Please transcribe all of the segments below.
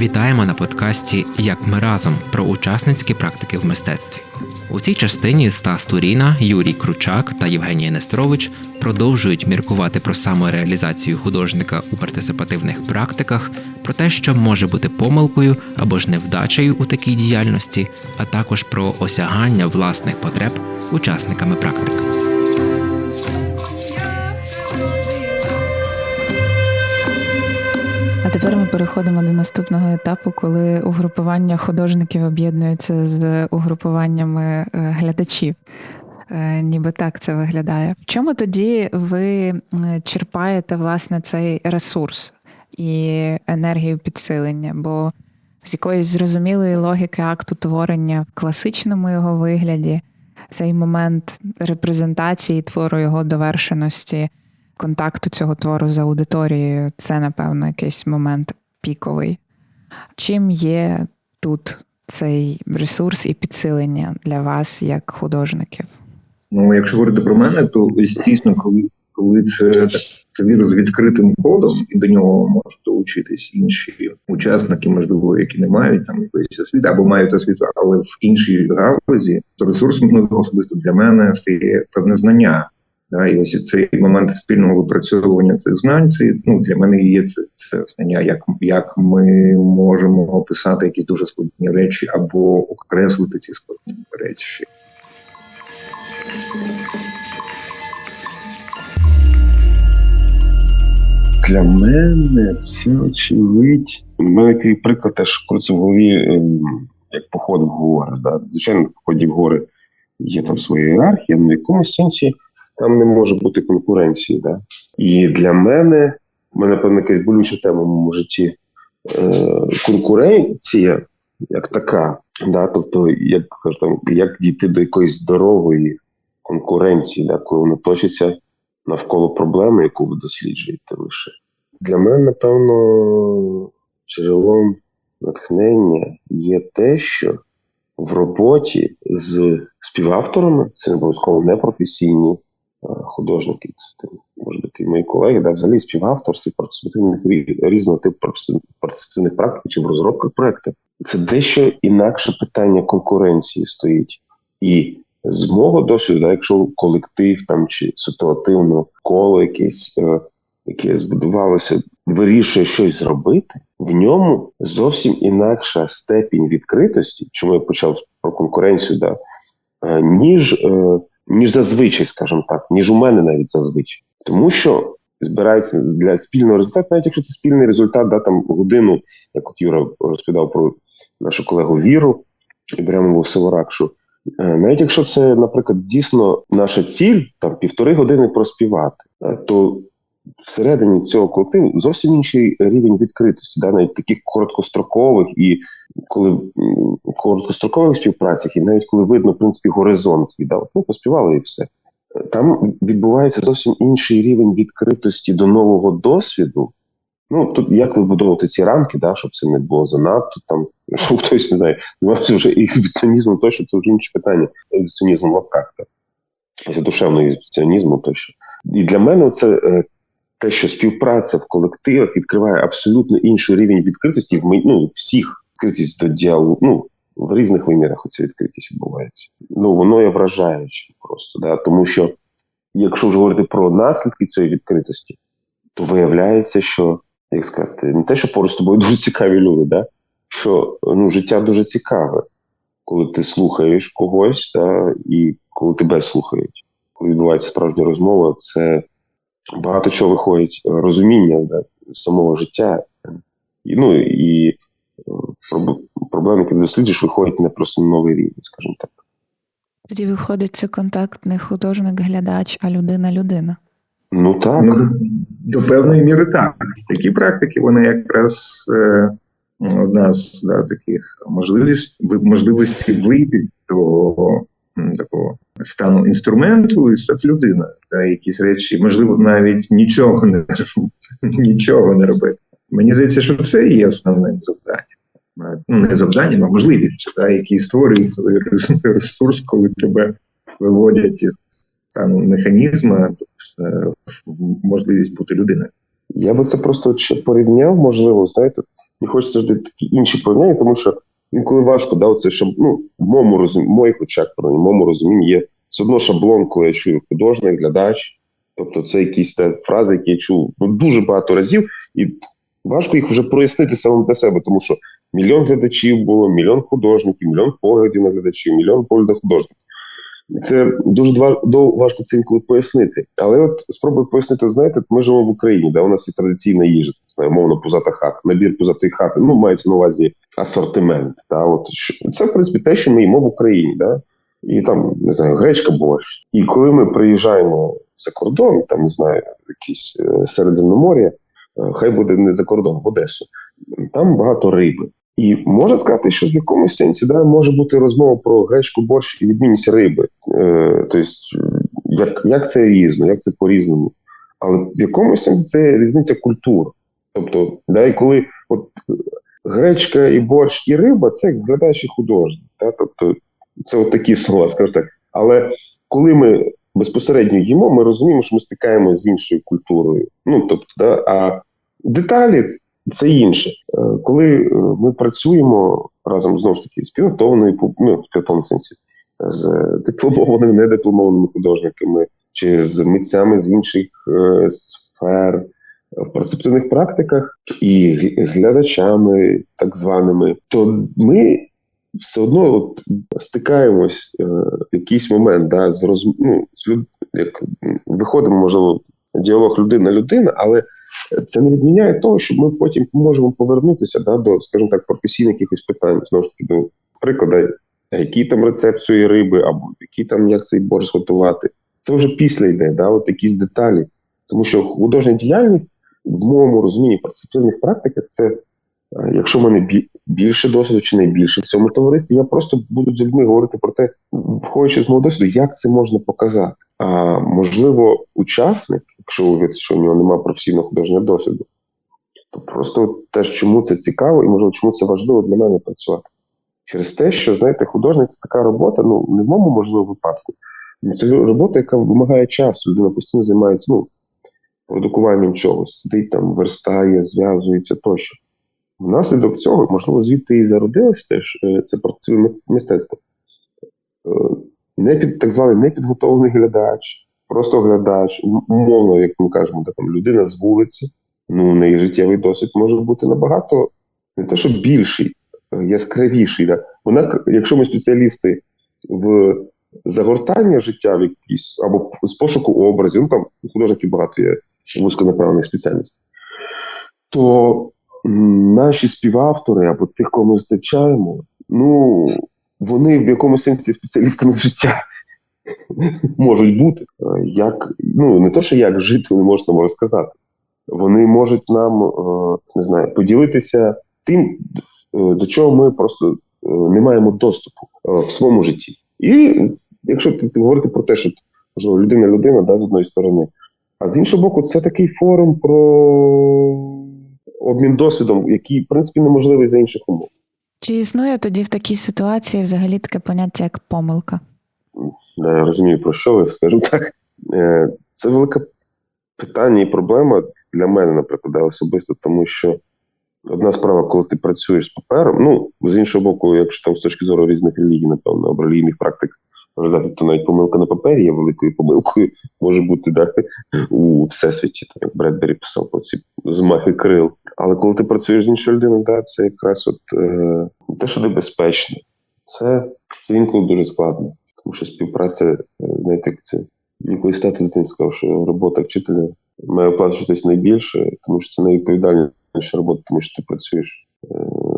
Вітаємо на подкасті Як ми разом про учасницькі практики в мистецтві. У цій частині Стас Туріна, Юрій Кручак та Євгенія Нестерович продовжують міркувати про самореалізацію художника у партисипативних практиках, про те, що може бути помилкою або ж невдачею у такій діяльності, а також про осягання власних потреб учасниками практик. Тепер ми переходимо до наступного етапу, коли угрупування художників об'єднуються з угрупуваннями е, глядачів. Е, Ніби так це виглядає. В чому тоді ви черпаєте власне цей ресурс і енергію підсилення? Бо з якоїсь зрозумілої логіки акту творення в класичному його вигляді, цей момент репрезентації твору його довершеності, контакту цього твору з аудиторією, це, напевно, якийсь момент піковий. Чим є тут цей ресурс і підсилення для вас як художників? Ну, якщо говорити про мене, то дійсно, коли, коли це твір з відкритим кодом, і до нього можуть долучитись інші учасники, можливо, які не мають там якоїсь освіти або мають освіту, але в іншій галузі, то ресурсом ну, особисто для мене стає певне знання. Да, і ось цей момент спільного випрацьовування цих знань, це ну для мене є це, це знання, як, як ми можемо описати якісь дуже складні речі або окреслити ці складні речі. Для мене це очевидь. У мене такий приклад теж крутиться в голові, ем, як поход в гори. Да? Звичайно, в поході в гори є там своя ієрархія, але в якомусь сенсі там не може бути конкуренції. Да? І для мене, в мене певна якась болюча тема в моєму житті е, конкуренція як така. Да? Тобто, як там, як дійти до якоїсь здорової конкуренції, да? коли вона точиться навколо проблеми, яку ви досліджуєте лише. Для мене, напевно, джерелом натхнення є те, що в роботі з співавторами, це обов'язково непрофесійні художники, може бути і мої колеги, да, взагалі співавтор це різного типу партиципативних практик чи в розробках проєктів. Це дещо інакше питання конкуренції стоїть. І з мого досвіду, да, якщо колектив там чи ситуативно коло якесь, е, яке збудувалося, вирішує щось зробити, в ньому зовсім інакша степінь відкритості, чому я почав про конкуренцію, да, е, ніж, е, ніж зазвичай, скажімо так, ніж у мене навіть зазвичай. Тому що збирається для спільного результату, навіть якщо це спільний результат, да, там годину, як от Юра розповідав про нашу колегу Віру Ібрямову Севоракшу, Е, навіть якщо це, наприклад, дійсно наша ціль там півтори години проспівати, е, то всередині цього колективу зовсім інший рівень відкритості, да, навіть таких короткострокових і коли короткострокових співпрацях, і навіть коли видно в принципі горизонт віддав, ну поспівали і все. Там відбувається зовсім інший рівень відкритості до нового досвіду. Ну тут як вибудовувати ці рамки, да, щоб це не було занадто там, щоб хтось не знає, займався вже ексбіціонізмом, тощо це вже інше питання. Ексбіціонізм в лапках, так. Це душевного ексбіціонізму тощо. І для мене це е, те, що співпраця в колективах відкриває абсолютно інший рівень відкритості в ну, всіх відкритість до діалогу. Ну, в різних вимірах оця відкритість відбувається. Ну, воно є вражаюче просто, да, тому що якщо вже говорити про наслідки цієї відкритості, то виявляється, що як сказати, не те, що поруч з тобою дуже цікаві люди, да? що ну, життя дуже цікаве, коли ти слухаєш когось, да? і коли тебе слухають. Коли відбувається справжня розмова, це багато чого виходить е, розуміння да? самого життя. І, ну, і е, проблеми, які ти досліджуєш, виходять не просто новий рівень, скажімо так. Тоді виходить це контакт не художник-глядач, а людина-людина. Ну так. Ну, до певної міри так. Такі практики, вони якраз е, одна з да, таких можливість, можливості вийти до такого стану інструменту і стати людиною. Та, якісь речі, можливо, навіть нічого не нічого не робити. Мені здається, що це є основне завдання. Ну, не завдання, а можливість, та, які створюють ресурс, коли тебе виводять із стану механізму, тобто, можливість бути людиною. Я би це просто ще порівняв, можливо, знаєте, мені хочеться завжди такі інші порівняння, тому що інколи важко, да, оце шаб... ну, в моєму розумі, в моїх очах, в моєму розумінні є все одно шаблон, коли я чую художник, глядач. Тобто це якісь те фрази, які я чув ну, дуже багато разів, і важко їх вже прояснити самим для себе, тому що мільйон глядачів було, мільйон художників, мільйон поглядів на глядачів, мільйон поглядів художників. Це дуже важко це інколи пояснити. Але от спробую пояснити, знаєте, ми живемо в Україні, де у нас є традиційна їжа, знаю, мовно пузата хата, набір пузатої хати, ну, мається на увазі асортимент. Та, от, це, в принципі, те, що ми їмо в Україні. Да? І там, не знаю, гречка борщ. І коли ми приїжджаємо за кордон, там, не знаю, якісь е, Середземномор'я, е, хай буде не за кордон, в Одесу, там багато риби. І можна сказати, що в якомусь сенсі да, може бути розмова про гречку борщ і відмінність риби. Е, тобто, як, як це різно, як це по-різному. Але в якомусь сенсі це різниця культур. Тобто, да, і коли от гречка і борщ і риба це як глядач і художник. Да? Тобто, це от такі слова, скажу так. Але коли ми безпосередньо їмо, ми розуміємо, що ми стикаємося з іншою культурою. Ну тобто, да, а деталі це інше. Е, Коли е, ми працюємо разом знову ж таки з підготовленою, ну, в підготовленому сенсі, з е, дипломованими, недипломованими художниками чи з митцями з інших сфер в перцептивних практиках і з глядачами, так званими, то ми все одно от стикаємось е, в якийсь момент, да, з роз, ну, з люд, як виходимо, можливо, діалог людина-людина, але це не відміняє того, що ми потім можемо повернутися да, до, скажімо так, професійних якихось питань, знову ж таки, до прикладу, який там рецепт цієї риби, або який там як цей борщ готувати. Це вже після йде, да, от якісь деталі. Тому що художня діяльність в моєму розумінні перцептивних практиках це е, Якщо в мене більше досвіду чи не більше в цьому товаристві, я просто буду з людьми говорити про те, входячи з мого досвіду, як це можна показати. А можливо, учасник, якщо ви вірите, що у нього немає професійного художнього досвіду, то просто теж чому це цікаво і можливо, чому це важливо для мене працювати. Через те, що знаєте, художник це така робота, ну не в моєму можливо випадку. ну, Це робота, яка вимагає часу. Людина постійно займається ну, продукуванням чогось, сидить там, верстає, зв'язується тощо. Внаслідок цього, можливо, звідти і зародилось теж е, це працює мистецтво. Е, Не під так званий непідготовлений глядач, просто глядач, ум- умовно, як ми кажемо, там людина з вулиці, ну, у неї життєвий досвід може бути набагато не те, що більший, е, яскравіший. Да? Вона, якщо ми спеціалісти в загортання життя в якісь або з пошуку образів, ну там художників багато є вузьконаправлених спеціальностей, то наші співавтори або тих, кого ми зустрічаємо, ну вони в якомусь сенсі спеціалістами життя можуть бути. Е, Як ну не то, що як жити, вони можуть нам розказати. Вони можуть нам е, не знаю, поділитися тим, е, до чого ми просто не маємо доступу в своєму житті. І якщо ти, ти говорити про те, що можливо, людина людина, да, з одної сторони, а з іншого боку, це такий форум про обмін досвідом, який, в принципі, неможливий за інших умов. Чи існує тоді в такій ситуації взагалі таке поняття як помилка? Я розумію, про що ви скажу так. Е, Це велике питання і проблема для мене, наприклад, особисто, тому що одна справа, коли ти працюєш з папером, ну, з іншого боку, якщо там з точки зору різних релігій, напевно, релігійних практик розглядати, то навіть помилка на папері є великою помилкою, може бути да, у всесвіті, так, як Бредбері писав про ці змахи крил. Але коли ти працюєш з іншою людиною, да, це якраз от е, те, що небезпечно, це, це інколи дуже складно. Тому що співпраця, е, знаєте, як це інколи стати дитин сказав, що робота вчителя має оплачуватись найбільше, тому що це найвідповідальніша робота, тому що ти працюєш е,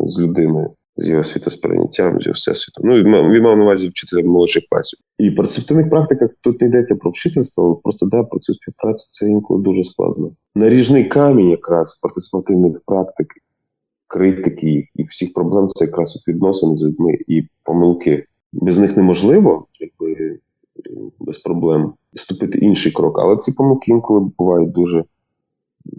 з людиною, з його світосприйняттям, з його всесвітом. Ну, він мав, на увазі вчителя молодших класів. І в перцептивних практиках тут не йдеться про вчительство, просто да, про цю співпрацю це інколи дуже складно. Наріжний камінь якраз партисипативних практик, критики і всіх проблем це якраз от відносини з людьми і помилки. Без них неможливо, якби без проблем вступити інший крок. Але ці помилки інколи бувають дуже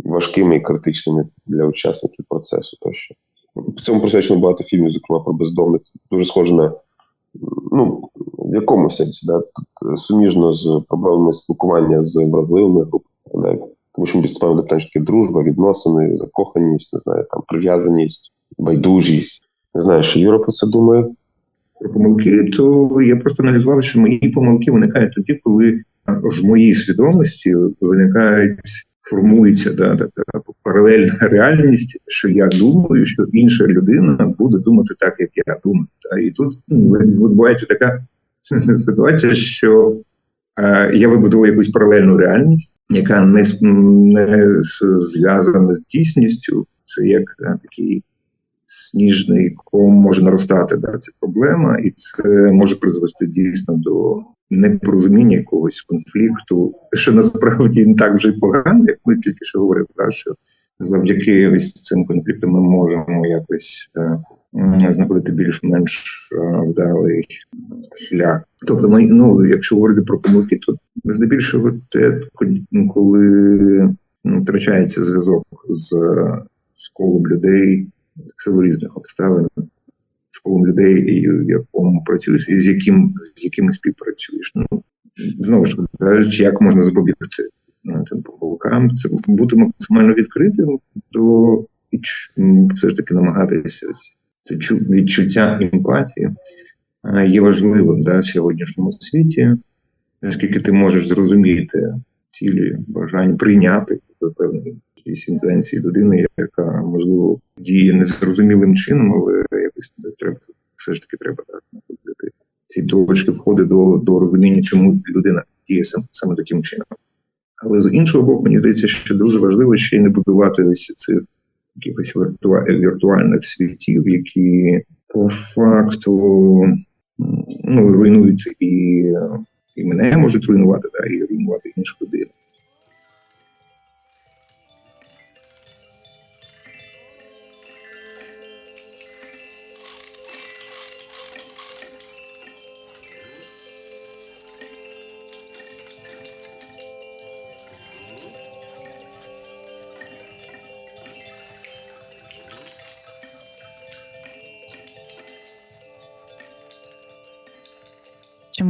важкими і критичними для учасників процесу. Тощо в цьому присвячено багато фільмів, зокрема про бездомних. Це дуже схоже на ну в якому сенсі, да, тут е, суміжно з проблемами спілкування з вразливими групами. Тому що ми відступаємо до таке дружба, відносини, закоханість, не знаю, там прив'язаність, байдужість. Не знаю, що Юра про це думає. Про помилки, то я просто аналізував, що мої помилки виникають тоді, коли в моїй свідомості виникають, формується да, така паралельна реальність, що я думаю, що інша людина буде думати так, як я думаю. Да. і тут ну, відбувається така ситуація, що е, я вибудував якусь паралельну реальність, яка не, не зв'язана з дійсністю. Це як да, такий сніжний ком може наростати. Да, це проблема, і це може призвести дійсно до непорозуміння якогось конфлікту, що насправді не так вже погано, як ми тільки що говорили, да, що завдяки ось цим конфліктам ми можемо якось е, знаходити більш-менш е, вдалий шлях. Тобто, ми, ну, якщо говорити про помилки, то здебільшого те, коли втрачається зв'язок з, з колом людей в силу різних обставин, з колом людей, в якому працюєш, і з яким з якими співпрацюєш. Ну знову ж кажучи, як можна запобігти? Е, тим помилкам, це бути максимально відкритим до і все ж таки намагатися це відчуття емпатії е, є важливим да, в сьогоднішньому світі, оскільки ти можеш зрозуміти цілі бажання прийняти до певної якісь інтенції людини, яка можливо діє незрозумілим чином, але якось треба все ж таки треба да, знаходити ці точки входу до, до розуміння, чому людина діє сам, саме таким чином. Але з іншого боку, мені здається, що дуже важливо ще й не будувати ось цих якихось віртуа- віртуальних світів, які по факту ну, руйнують і, і мене можуть руйнувати, да, і руйнувати іншу людину.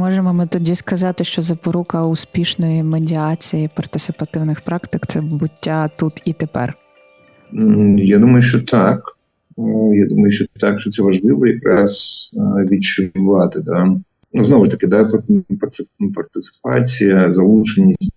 Можемо ми тоді сказати, що запорука успішної медіації партисипативних практик це буття тут і тепер? Я думаю, що так. Е, Я думаю, що так, що це важливо якраз е, відчувати. Да. Ну, знову ж таки, да, партиципація, залученість,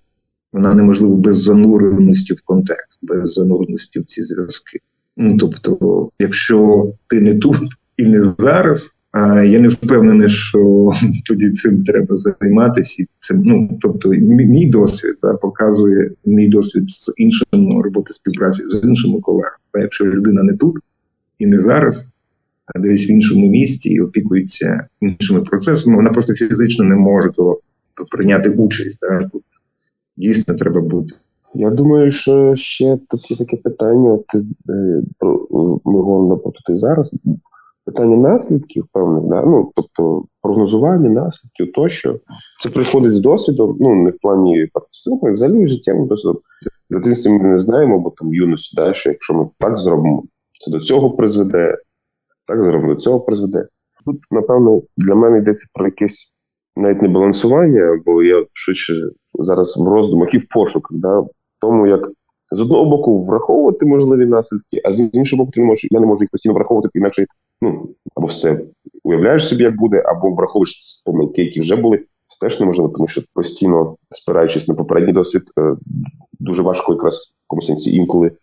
вона неможлива без зануреності в контекст, без зануреності в ці зв'язки. Ну, тобто, якщо ти не тут і не зараз, я не впевнений, що тоді цим треба займатися. Це, ну, тобто, мій досвід да, показує мій досвід з іншим роботи співпраці з іншими колегами. Якщо людина не тут і не зараз, а десь в іншому місті і опікується іншими процесами, вона просто фізично не може то, прийняти участь. Да. Тут дійсно треба бути. Я думаю, що ще тут є таке питання. От, е, ми говоримо про тут зараз. Питання наслідків, певних, да? ну, тобто прогнозування наслідків тощо. Це приходить з досвідом, ну не в плані партиципації, взагалі життєвим досвідом. В дитинстві ми не знаємо, бо там юності, да, що якщо ми так зробимо, це до цього призведе, так зробимо, до цього призведе. Тут, напевно, для мене йдеться про якесь навіть не балансування, бо я швидше зараз в роздумах і в пошуках, да, тому, як з одного боку враховувати можливі наслідки, а з іншого боку, ти не можеш, я не можу їх постійно враховувати, інакше ну або все уявляєш собі, як буде, або враховуєш помилки, які вже були. Це теж неможливо, тому що постійно спираючись на попередній досвід, е, дуже важко якраз в якомусь сенсі інколи е,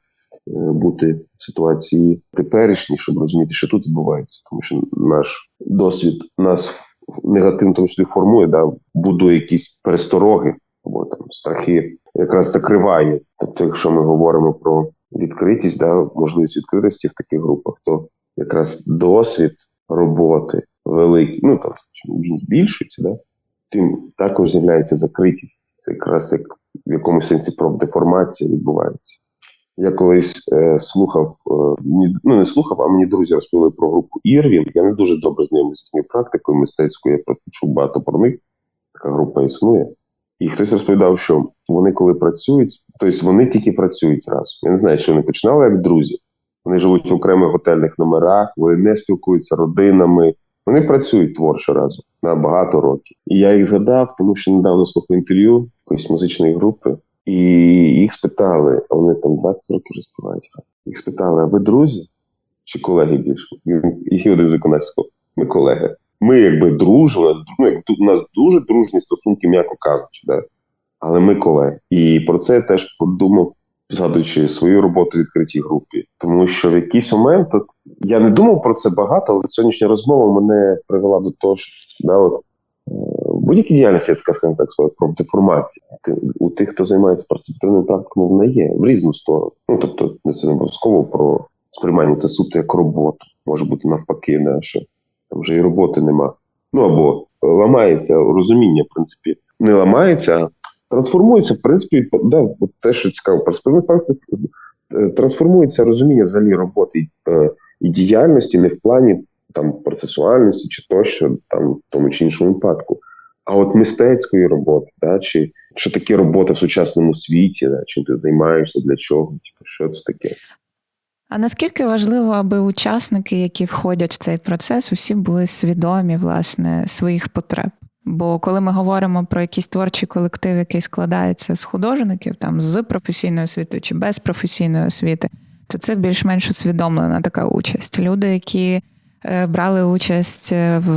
бути в ситуації теперішній, щоб розуміти, що тут відбувається, тому що наш досвід нас негативно тому числі формує, да, будує якісь перестороги або там страхи, якраз закриває. Тобто, якщо ми говоримо про відкритість, да, можливість відкритості в таких групах, то якраз досвід роботи великий, ну там він збільшується, да, тим також з'являється закритість. Це якраз як в якомусь сенсі профдеформація відбувається. Я колись е, слухав, е, ну не слухав, а мені друзі розповіли про групу Ірвін. Я не дуже добре знайомий з їхньою практикою мистецькою, я просто чув багато про них. Така група існує. І хтось розповідав, що вони коли працюють, тобто вони тільки працюють разом. Я не знаю, що вони починали як друзі. Вони живуть в окремих готельних номерах, вони не спілкуються родинами. Вони працюють творчо разом на багато років. І я їх згадав, тому що недавно слухав інтерв'ю якоїсь музичної групи. І їх спитали, а вони там 20 років вже співають. Їх спитали, а ви друзі чи колеги більше? І один з виконавців сказав, ми колеги. Ми якби дружимо, ну, у нас дуже дружні стосунки, м'яко кажучи, да? але ми колеги. І про це я теж подумав, згадуючи свою роботу в відкритій групі. Тому що в якийсь момент от, я не думав про це багато, але сьогоднішня розмова мене привела до того, що да, от, е, будь-якій діяльності, я така скажімо так, своя про деформація. Ти- У тих, хто займається перспективними практиками, вона є в різну сторону. Ну тобто, це не обов'язково про сприймання це суто як роботу. Може бути навпаки, да, що там вже і роботи нема. Ну або ламається розуміння, в принципі, не ламається, а трансформується, в принципі, да, те, що цікаво, е, трансформується розуміння взагалі роботи е, і діяльності не в плані там процесуальності чи тощо, там в тому чи іншому випадку. А от мистецької роботи, да, чи що таке робота в сучасному світі, да, чим ти займаєшся, для чого, типу, що це таке. А наскільки важливо, аби учасники, які входять в цей процес, усі були свідомі власне своїх потреб? Бо коли ми говоримо про якийсь творчий колектив, який складається з художників, там з професійною освітою чи без професійної освіти, то це більш-менш усвідомлена така участь. Люди, які е, брали участь в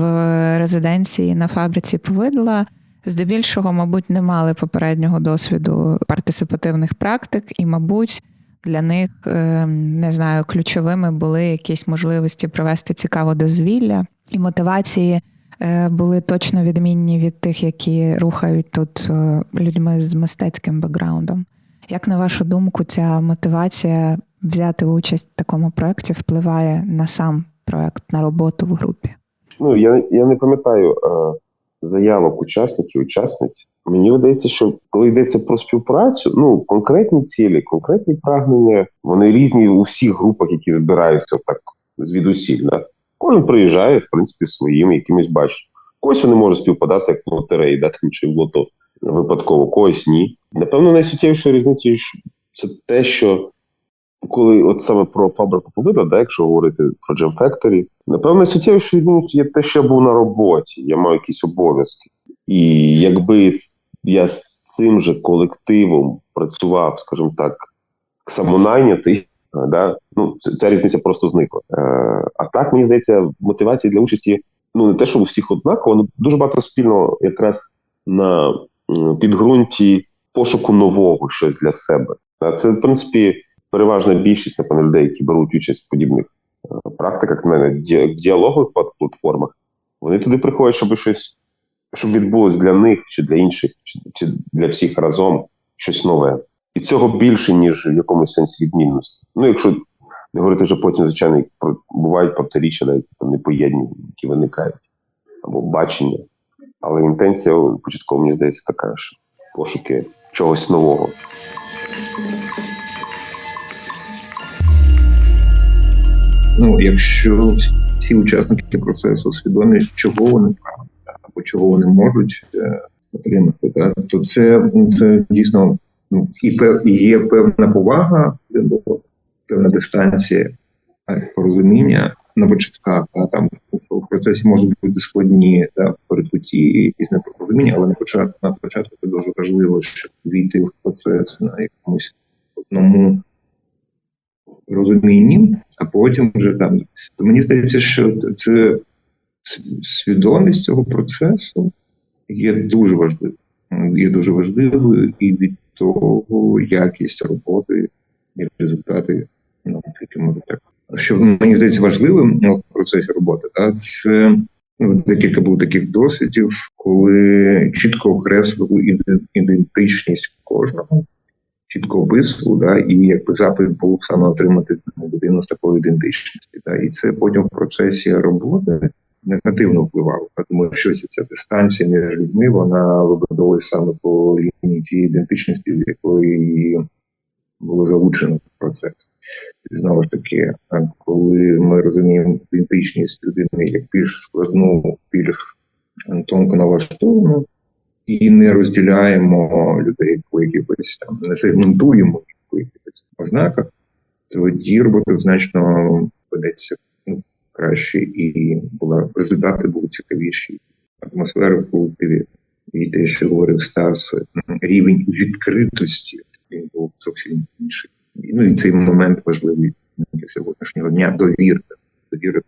резиденції на фабриці повидла, здебільшого, мабуть, не мали попереднього досвіду партисипативних практик, і, мабуть, для них е, не знаю, ключовими були якісь можливості провести цікаве дозвілля, і мотивації е, були точно відмінні від тих, які рухають тут е, людьми з мистецьким бекграундом. Як на вашу думку, ця мотивація взяти участь в такому проєкті впливає на сам проєкт, на роботу в групі? Ну, я, я не пам'ятаю е, заявок учасників, учасниць. Мені видається, що коли йдеться про співпрацю, ну конкретні цілі, конкретні прагнення, вони різні у всіх групах, які збираються так звідусіль. Да? Кожен приїжджає, в принципі, своїм якимось бачить. Когось вони можуть співпадати як лотереї, да, чи в лото випадково, когось ні. Напевно, найсуттєвішою різницею це те, що коли от саме про фабрику повидла, да, якщо говорити про Jam Factory, напевно, найсуттєвішою є те, що я був на роботі, я мав якісь обов'язки. І якби я з цим же колективом працював, скажімо так, самонайнятий, да, ну, ця, ця різниця просто зникла. Е, а так, мені здається, мотивація для участі ну не те, що у всіх однаково, але дуже багато спільного якраз на підґрунті пошуку нового щось для себе. Це, в принципі, переважна більшість напевно, людей, які беруть участь в подібних е, практиках, на ді- діалогових платформах. Вони туди приходять, щоб щось, щоб відбулось для них чи для інших, чи, для всіх разом щось нове. І цього більше, ніж в якомусь сенсі відмінності. Ну, якщо не говорити вже потім, звичайно, бувають протиріччя, які там непоєдні, які виникають, або бачення. Але інтенція початково, мені здається, така, що пошуки чогось нового. Ну, якщо всі учасники процесу свідомі, чого вони прагнуть чого вони можуть е, отримати, так, то це, це дійсно ну, і, пев, є певна повага до певна дистанція, порозуміння на початках, та, там в, процесі можуть бути складні та, перекуті якісь непорозуміння, але на початку, на початку це дуже важливо, щоб війти в процес на якомусь одному розумінні, а потім вже там. То мені здається, що це свідомість цього процесу є дуже важливою. Є дуже важливою і від того якість роботи і результати, тільки може так. Що мені здається важливим ну, в процесі роботи, та, це декілька було таких досвідів, коли чітко окреслили ідентичність кожного чітко описував, да, і якби запит був саме отримати людину з такою ідентичністю. Да, і це потім в процесі роботи негативно впливало, так, тому що ця дистанція між людьми вона вибудовується саме по лінії тієї ідентичності, з якої було залучено процес. І знову ж таки, коли ми розуміємо ідентичність людини як більш складну, більш тонко налаштовану, і не розділяємо людей по якихось там, не сегментуємо їх по якихось ознаках, тоді робота значно ведеться краще і була результати були цікавіші, атмосфера в колективі і те, що говорив Стас, рівень відкритості він був зовсім інший. Ну і цей момент важливий для сьогоднішнього дня довіри. Довіри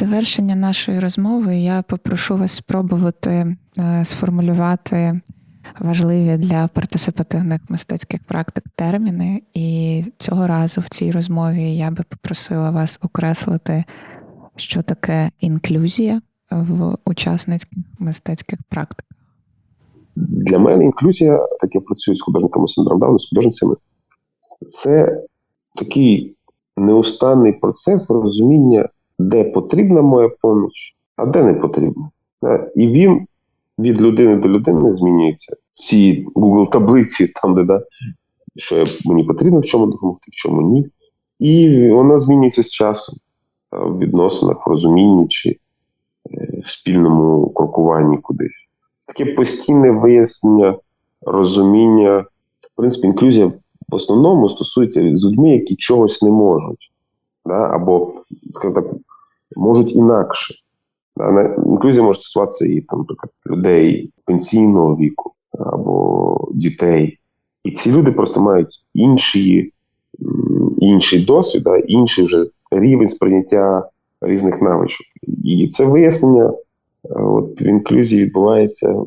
завершення нашої розмови я попрошу вас спробувати е, сформулювати важливі для партисипативних мистецьких практик терміни. І цього разу в цій розмові я би попросила вас окреслити, що таке інклюзія в учасницьких мистецьких практиках. Для мене інклюзія, так я працюю з художниками синдром з художницями, це такий неустанний процес розуміння, де потрібна моя поміч, а де не потрібна. І він від людини до людини змінюється. Ці Google таблиці, там, де да, що мені потрібно в чому допомогти, в чому ні. І вона змінюється з часом в відносинах, в розумінні чи е, в спільному крокуванні кудись таке постійне вияснення, розуміння. В принципі, інклюзія в основному стосується з людьми, які чогось не можуть, да? або, скажімо так, можуть інакше. Інклюзія може стосуватися і там, людей пенсійного віку або дітей. І ці люди просто мають інші, інший досвід, інший вже рівень сприйняття різних навичок. І це вияснення е, от в інклюзії відбувається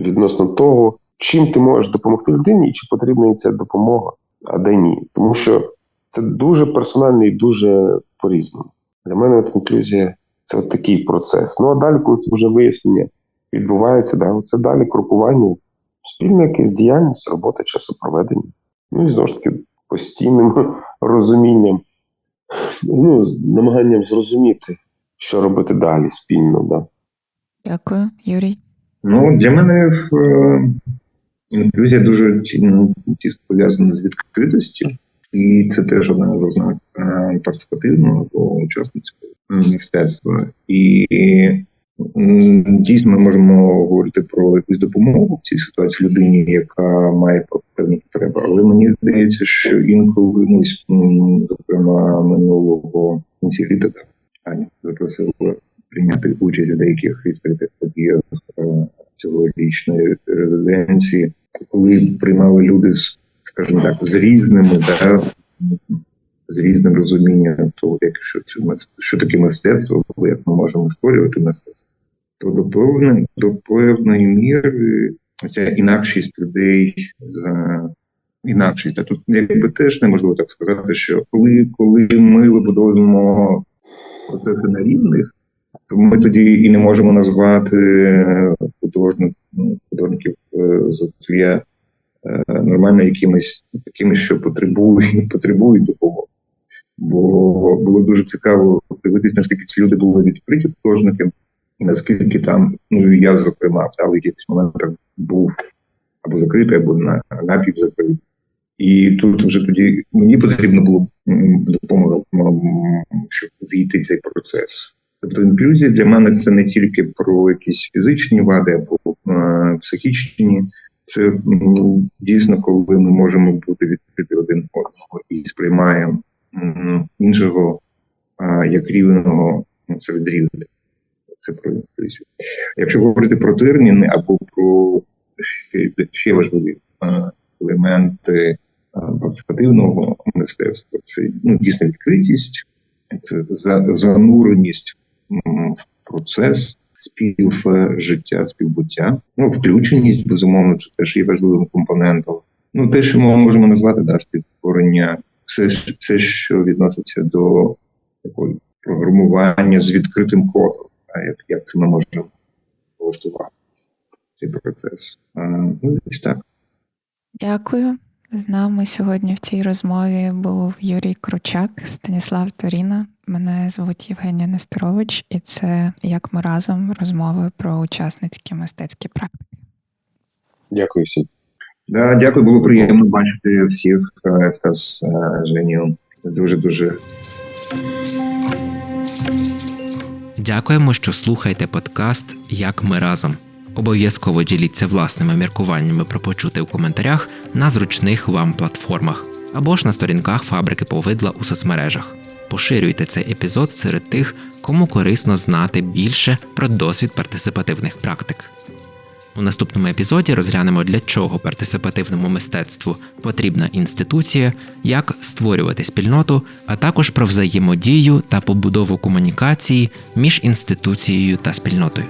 відносно того, чим ти можеш допомогти людині і чи потрібна їй ця допомога, а де ні. Тому що це дуже персонально і дуже по-різному. Для мене от інклюзія це от такий процес. Ну а далі, коли це вже вияснення відбувається, да, це далі крокування, спільна якась діяльність, робота часопроведення. Ну і знову ж таки постійним розумінням, ну, намаганням зрозуміти, що робити далі спільно. Да. Дякую, Юрій. Ну, для мене е, інклюзія дуже тісно пов'язана з відкритістю, і це теж одна з ознак е, або учасницького мистецтва. І дійсно ми можемо говорити про якусь допомогу в цій ситуації людині, яка має певні потреби. Але мені здається, що інколи ну, зокрема минулого кінці літа Аня запросила прийняти участь у деяких відкритих подіях е, цьогорічної резиденції, коли приймали люди з, скажімо так, з різними, да, з різним розумінням того, як що що таке мистецтво, або як ми можемо створювати мистецтво, то до певної, до певної міри ця інакшість людей за інакшість. Та тут якби теж неможливо так сказати, що коли, коли ми вибудовуємо процеси на рівних, то ми тоді і не можемо назвати художник, ну, художників е, з е, нормально якимись такими, що потребують, потребують допомоги. Бо було дуже цікаво дивитися, наскільки ці люди були відкриті художники, і наскільки там, ну і я, зокрема, та, в якихось моментах був або закритий, або на напівзакритий. І тут вже тоді мені потрібно було допомога, щоб війти в цей процес. Тобто інклюзія для мене це не тільки про якісь фізичні вади або е, психічні, це м, дійсно, коли ми можемо бути відкриті один одного і сприймаємо іншого а, як рівного, ну, від рівних. Це про інклюзію. Якщо говорити про терміни або про ще, ще важливі е, елементи е, мистецтва, це ну, дійсно відкритість, це за, зануреність в процес співжиття, співбуття. Ну, включеність, безумовно, це теж є важливим компонентом. Ну, те, що ми можемо назвати да, співтворення, все, все, що відноситься до такої програмування з відкритим кодом, а як, як це ми можемо влаштувати цей процес. А, ну, десь так. Дякую. З нами сьогодні в цій розмові був Юрій Кручак, Станіслав Торіна. Мене звуть Євгенія Нестерович, і це як ми разом розмови про учасницькі мистецькі практики. Дякую всім. Да, дякую, було приємно бачити всіх е, Стас е, Женю. Дуже дуже Дякуємо, що слухаєте подкаст Як ми разом. Обов'язково діліться власними міркуваннями про почути у коментарях на зручних вам платформах або ж на сторінках фабрики повидла у соцмережах. Поширюйте цей епізод серед тих, кому корисно знати більше про досвід партисипативних практик. У наступному епізоді розглянемо, для чого партисипативному мистецтву потрібна інституція, як створювати спільноту, а також про взаємодію та побудову комунікації між інституцією та спільнотою.